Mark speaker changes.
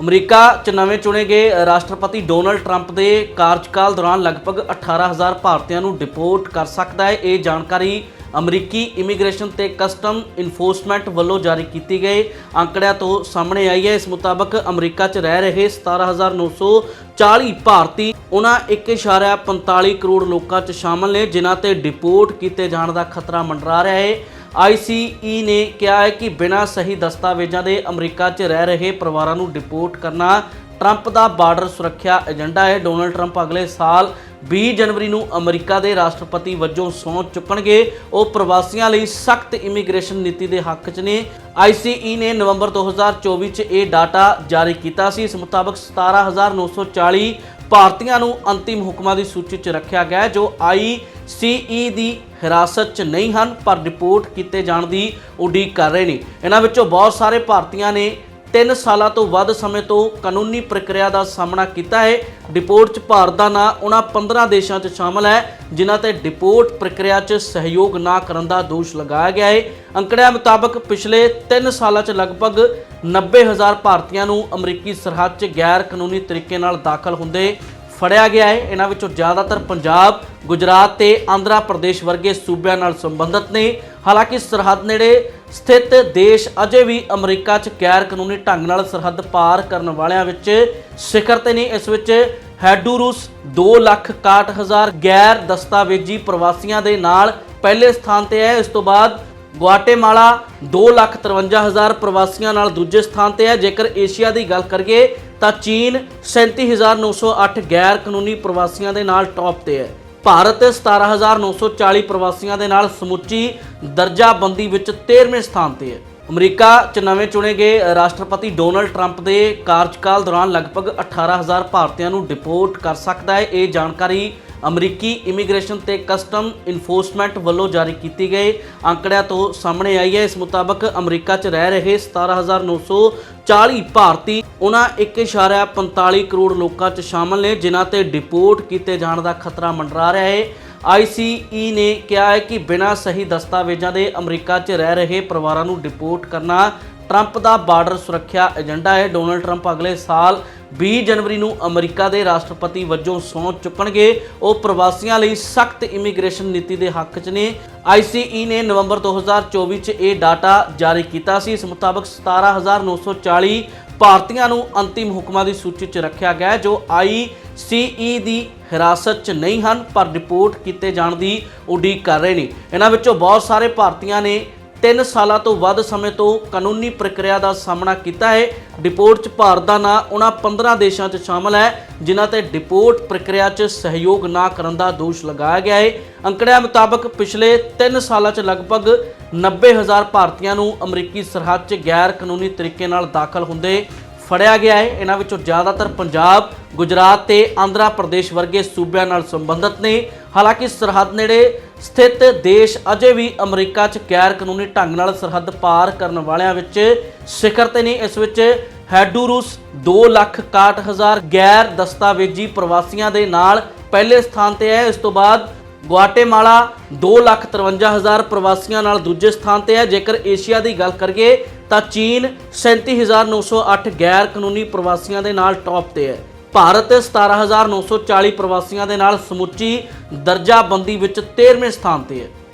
Speaker 1: America 'ਚ ਨਵੇਂ ਚੁਣੇ ਗਏ ਰਾਸ਼ਟਰਪਤੀ ਡੋਨਲਡ ਟਰੰਪ ਦੇ ਕਾਰਜਕਾਲ ਦੌਰਾਨ ਲਗਭਗ 18000 ਭਾਰਤੀਆਂ ਨੂੰ ਡਿਪੋਰਟ ਕਰ ਸਕਦਾ ਹੈ। ਇਹ ਜਾਣਕਾਰੀ ਅਮਰੀਕੀ ਇਮੀਗ੍ਰੇਸ਼ਨ ਤੇ ਕਸਟਮ ਇਨਫੋਰਸਮੈਂਟ ਵੱਲੋਂ ਜਾਰੀ ਕੀਤੀ ਗਈ। ਅੰਕੜਿਆਂ ਤੋਂ ਸਾਹਮਣੇ ਆਈ ਹੈ। ਇਸ ਮੁਤਾਬਕ ਅਮਰੀਕਾ 'ਚ ਰਹਿ ਰਹੇ 17940 ਭਾਰਤੀ ਉਹਨਾਂ 1.45 ਕਰੋੜ ਲੋਕਾਂ 'ਚ ਸ਼ਾਮਲ ਨੇ, ਜਿਨ੍ਹਾਂ ਤੇ ਡਿਪੋਰਟ ਕੀਤੇ ਜਾਣ ਦਾ ਖਤਰਾ ਮੰਡਰਾ ਰਿਹਾ ਹੈ। ਆਈਸੀਈ ਨੇ ਕਿਹਾ ਹੈ ਕਿ ਬਿਨਾਂ ਸਹੀ ਦਸਤਾਵੇਜ਼ਾਂ ਦੇ ਅਮਰੀਕਾ 'ਚ ਰਹਿ ਰਹੇ ਪਰਿਵਾਰਾਂ ਨੂੰ ਡਿਪੋਰਟ ਕਰਨਾ ਟਰੰਪ ਦਾ ਬਾਰਡਰ ਸੁਰੱਖਿਆ ਏਜੰਡਾ ਹੈ। ਡੋਨਲਡ ਟਰੰਪ ਅਗਲੇ ਸਾਲ 20 ਜਨਵਰੀ ਨੂੰ ਅਮਰੀਕਾ ਦੇ ਰਾਸ਼ਟਰਪਤੀ ਵਜੋਂ ਸਹੁੰ ਚੁੱਕਣਗੇ। ਉਹ ਪ੍ਰਵਾਸੀਆਂ ਲਈ ਸਖਤ ਇਮੀਗ੍ਰੇਸ਼ਨ ਨੀਤੀ ਦੇ ਹੱਕ 'ਚ ਨੇ। ਆਈਸੀਈ ਨੇ ਨਵੰਬਰ 2024 'ਚ ਇਹ ਡਾਟਾ ਜਾਰੀ ਕੀਤਾ ਸੀ। ਇਸ ਮੁਤਾਬਕ 17940 ਭਾਰਤੀਆਂ ਨੂੰ ਅੰਤਿਮ ਹੁਕਮਾਂ ਦੀ ਸੂਚੀ 'ਚ ਰੱਖਿਆ ਗਿਆ ਜੋ ਆਈ ਆਈਸੀਈ ਦੀ ਹਿਰਾਸਤ 'ਚ ਨਹੀਂ ਹਨ, ਪਰ ਰਿਪੋਰਟ ਕੀਤੇ ਜਾਣ ਦੀ ਉਡੀਕ ਕਰ ਰਹੇ ਨੇ। ਇਹਨਾਂ ਵਿੱਚੋਂ ਬਹੁਤ ਸਾਰੇ ਭਾਰਤੀਆਂ ਨੇ 3 ਸਾਲਾਂ ਤੋਂ ਵੱਧ ਸਮੇਂ ਤੋਂ ਕਾਨੂੰਨੀ ਪ੍ਰਕਿਰਿਆ ਦਾ ਸਾਹਮਣਾ ਕੀਤਾ ਹੈ। ਡਿਪੋਰਟ 'ਚ ਭਾਰਤ ਦਾ ਨਾਂ ਉਹਨਾਂ 15 ਦੇਸ਼ਾਂ 'ਚ ਸ਼ਾਮਲ ਹੈ, ਜਿਨ੍ਹਾਂ ਤੇ ਡਿਪੋਰਟ ਪ੍ਰਕਿਰਿਆ 'ਚ ਸਹਿਯੋਗ ਨਾ ਕਰਨ ਦਾ ਦੋਸ਼ ਲਗਾਇਆ ਗਿਆ ਹੈ। ਅੰਕੜਿਆਂ ਮੁਤਾਬਕ ਪਿਛਲੇ 3 ਸਾਲਾਂ 'ਚ ਲਗਭਗ 90000 ਭਾਰਤੀਆਂ ਨੂੰ ਅਮਰੀਕੀ ਸਰਹੱਦ 'ਚ ਗੈਰ ਕਾਨੂੰਨੀ ਤਰੀਕੇ ਨਾਲ ਦਾਖਲ ਹੁੰਦੇ ਫੜਿਆ ਗਿਆ ਹੈ। ਇਹਨਾਂ ਵਿੱਚੋਂ ਜ਼ਿਆਦਾਤਰ ਪੰਜਾਬ, ਗੁਜਰਾਤ ਤੇ ਆਂਧਰਾ ਪ੍ਰਦੇਸ਼ ਵਰਗੇ ਸੂਬਿਆਂ ਨਾਲ ਸੰਬੰਧਿਤ ਨੇ। ਹਾਲਾਂਕਿ ਸਰਹੱਦ ਨੇੜੇ ਸਥਿਤ ਦੇਸ਼ ਅਜੇ ਵੀ ਅਮਰੀਕਾ 'ਚ ਗੈਰ ਕਾਨੂੰਨੀ ਢੰਗ ਨਾਲ ਸਰਹੱਦ ਪਾਰ ਕਰਨ ਵਾਲਿਆਂ ਵਿੱਚ ਸਿਖਰ ਤੇ ਨਹੀਂ ਇਸ ਵਿੱਚ ਹੈਡੂਰੂਸ 261000 ਗੈਰ ਦਸਤਾਵੇਜ਼ੀ ਪ੍ਰਵਾਸੀਆਂ ਦੇ ਨਾਲ ਪਹਿਲੇ ਸਥਾਨ ਤੇ ਹੈ। ਇਸ ਤੋਂ ਬਾਅਦ ਗੁਆਟੇਮਾਲਾ 253000 ਪ੍ਰਵਾਸੀਆਂ ਨਾਲ ਦੂਜੇ ਸਥਾਨ ਤੇ ਹੈ। ਜੇਕਰ ਏਸ਼ੀਆ ਦੀ ਗੱਲ ਕਰੀਏ, ਤਾਂ ਚੀਨ 37908 ਗੈਰ ਕਾਨੂੰਨੀ ਪ੍ਰਵਾਸੀਆਂ ਦੇ ਨਾਲ ਟੌਪ ਤੇ ਹੈ। ਭਾਰਤ 17940 ਪ੍ਰਵਾਸੀਆਂ ਦੇ ਨਾਲ ਸਮੁੱਚੀ ਦਰਜਾਬੰਦੀ ਵਿੱਚ 13ਵੇਂ ਸਥਾਨ ਤੇ ਹੈ। ਅਮਰੀਕਾ 'ਚ ਨਵੇਂ ਚੁਣੇ ਗਏ ਰਾਸ਼ਟਰਪਤੀ ਡੋਨਲਡ ਟਰੰਪ ਦੇ ਕਾਰਜਕਾਲ ਦੌਰਾਨ ਲਗਭਗ 18000 ਭਾਰਤੀਆਂ ਨੂੰ ਡਿਪੋਰਟ ਕਰ ਸਕਦਾ ਹੈ। ਇਹ ਜਾਣਕਾਰੀ ਅਮਰੀਕੀ ਇਮੀਗ੍ਰੇਸ਼ਨ ਤੇ ਕਸਟਮ ਇਨਫੋਰਸਮੈਂਟ ਵੱਲੋਂ ਜਾਰੀ ਕੀਤੀ ਗਈ। ਅੰਕੜਿਆਂ ਤੋਂ ਸਾਹਮਣੇ ਆਈ ਹੈ, ਇਸ ਮੁਤਾਬਕ ਅਮਰੀਕਾ 'ਚ ਰਹਿ ਰਹੇ 17940 ਭਾਰਤੀ ਉਹਨਾਂ 1.45 ਕਰੋੜ ਲੋਕਾਂ 'ਚ ਸ਼ਾਮਲ ਨੇ, ਜਿਨ੍ਹਾਂ ਤੇ ਡਿਪੋਰਟ ਕੀਤੇ ਜਾਣ ਦਾ ਖਤਰਾ ਮੰਡਰਾ ਰਿਹਾ ਹੈ। ਆਈਸੀਈ ਨੇ ਕਿਹਾ ਹੈ ਕਿ ਬਿਨਾਂ ਸਹੀ ਦਸਤਾਵੇਜ਼ਾਂ ਦੇ ਅਮਰੀਕਾ 'ਚ ਰਹਿ ਰਹੇ ਪਰਿਵਾਰਾਂ ਨੂੰ ਡਿਪੋਰਟ ਕਰਨਾ ਟਰੰਪ ਦਾ ਬਾਰਡਰ ਸੁਰੱਖਿਆ ਏਜੰਡਾ ਹੈ। ਡੋਨਲਡ ਟਰੰਪ ਅਗਲੇ ਸਾਲ 20 ਜਨਵਰੀ ਨੂੰ ਅਮਰੀਕਾ ਦੇ ਰਾਸ਼ਟਰਪਤੀ ਵਜੋਂ ਸਹੁੰ ਚੁੱਕਣਗੇ। ਉਹ ਪ੍ਰਵਾਸੀਆਂ ਲਈ ਸਖਤ ਇਮੀਗ੍ਰੇਸ਼ਨ ਨੀਤੀ ਦੇ ਹੱਕ 'ਚ ਨੇ। ਆਈਸੀਈ ਨੇ ਨਵੰਬਰ 2024 'ਚ ਇਹ ਡਾਟਾ ਜਾਰੀ ਕੀਤਾ ਸੀ। ਇਸ ਮੁਤਾਬਕ 17940 ਭਾਰਤੀਆਂ ਨੂੰ ਅੰਤਿਮ ਹੁਕਮਾਂ ਦੀ ਸੂਚੀ 'ਚ ਰੱਖਿਆ ਗਿਆ ਹੈ, ਜੋ ਆਈਸੀਈ ਦੀ ਹਿਰਾਸਤ 'ਚ ਨਹੀਂ ਹਨ, ਪਰ ਰਿਪੋਰਟ ਕੀਤੇ ਜਾਣ ਦੀ ਉਡੀਕ ਕਰ ਰਹੇ ਨੇ। ਇਹਨਾਂ ਵਿੱਚੋਂ ਬਹੁਤ ਸਾਰੇ ਭਾਰਤੀਆਂ ਨੇ 3 ਸਾਲਾਂ ਤੋਂ ਵੱਧ ਸਮੇਂ ਤੋਂ ਕਾਨੂੰਨੀ ਪ੍ਰਕਿਰਿਆ ਦਾ ਸਾਹਮਣਾ ਕੀਤਾ ਹੈ। ਡਿਪੋਰਟ 'ਚ ਭਾਰਤ ਦਾ ਨਾਂ ਉਹਨਾਂ 15 ਦੇਸ਼ਾਂ 'ਚ ਸ਼ਾਮਲ ਹੈ, ਜਿਨ੍ਹਾਂ ਤੇ ਡਿਪੋਰਟ ਪ੍ਰਕਿਰਿਆ 'ਚ ਸਹਿਯੋਗ ਨਾ ਕਰਨ ਦਾ ਦੋਸ਼ ਲਗਾਇਆ ਗਿਆ ਹੈ। ਅੰਕੜਿਆਂ ਮੁਤਾਬਕ ਪਿਛਲੇ 3 ਸਾਲਾਂ 'ਚ ਲਗਭਗ 90000 ਭਾਰਤੀਆਂ ਨੂੰ ਅਮਰੀਕੀ ਸਰਹੱਦ 'ਚ ਗੈਰ ਕਾਨੂੰਨੀ ਤਰੀਕੇ ਨਾਲ ਦਾਖਲ ਹੁੰਦੇ ਫੜਿਆ ਗਿਆ ਹੈ। ਇਹਨਾਂ ਵਿੱਚੋਂ ਜ਼ਿਆਦਾਤਰ ਪੰਜਾਬ, ਗੁਜਰਾਤ ਤੇ ਆਂਧਰਾ ਪ੍ਰਦੇਸ਼ ਵਰਗੇ ਸੂਬਿਆਂ ਨਾਲ ਸੰਬੰਧਿਤ ਨੇ। ਹਾਲਾਂਕਿ ਸਰਹੱਦ ਨੇੜੇ ਸਥਿਤ ਦੇਸ਼ ਅਜੇ ਵੀ ਅਮਰੀਕਾ 'ਚ ਗੈਰ ਕਾਨੂੰਨੀ ਢੰਗ ਨਾਲ ਸਰਹੱਦ ਪਾਰ ਕਰਨ ਵਾਲਿਆਂ ਵਿੱਚ ਸਿਖਰ ਤੇ ਨਹੀਂ, ਇਸ ਵਿੱਚ ਹੈਡੂਰੂਸ 261000 ਗੈਰ ਦਸਤਾਵੇਜ਼ੀ ਪ੍ਰਵਾਸੀਆਂ ਦੇ ਨਾਲ ਪਹਿਲੇ ਸਥਾਨ ਤੇ ਹੈ। ਇਸ ਤੋਂ ਬਾਅਦ ਗੁਆਟੇਮਾਲਾ 253000 ਪ੍ਰਵਾਸੀਆਂ ਨਾਲ ਦੂਜੇ ਸਥਾਨ ਤੇ ਹੈ। ਜੇਕਰ ਏਸ਼ੀਆ ਦੀ ਗੱਲ ਕਰੀਏ ਤਾਂ ਚੀਨ 37908 ਗੈਰ ਕਾਨੂੰਨੀ ਪ੍ਰਵਾਸੀਆਂ ਦੇ ਨਾਲ ਟੌਪ ਤੇ ਹੈ। ਭਾਰਤ 17940 ਪ੍ਰਵਾਸੀਆਂ ਦੇ ਨਾਲ ਸਮੁੱਚੀ ਦਰਜਾਬੰਦੀ ਵਿੱਚ 13ਵੇਂ ਸਥਾਨ ਤੇ ਹੈ।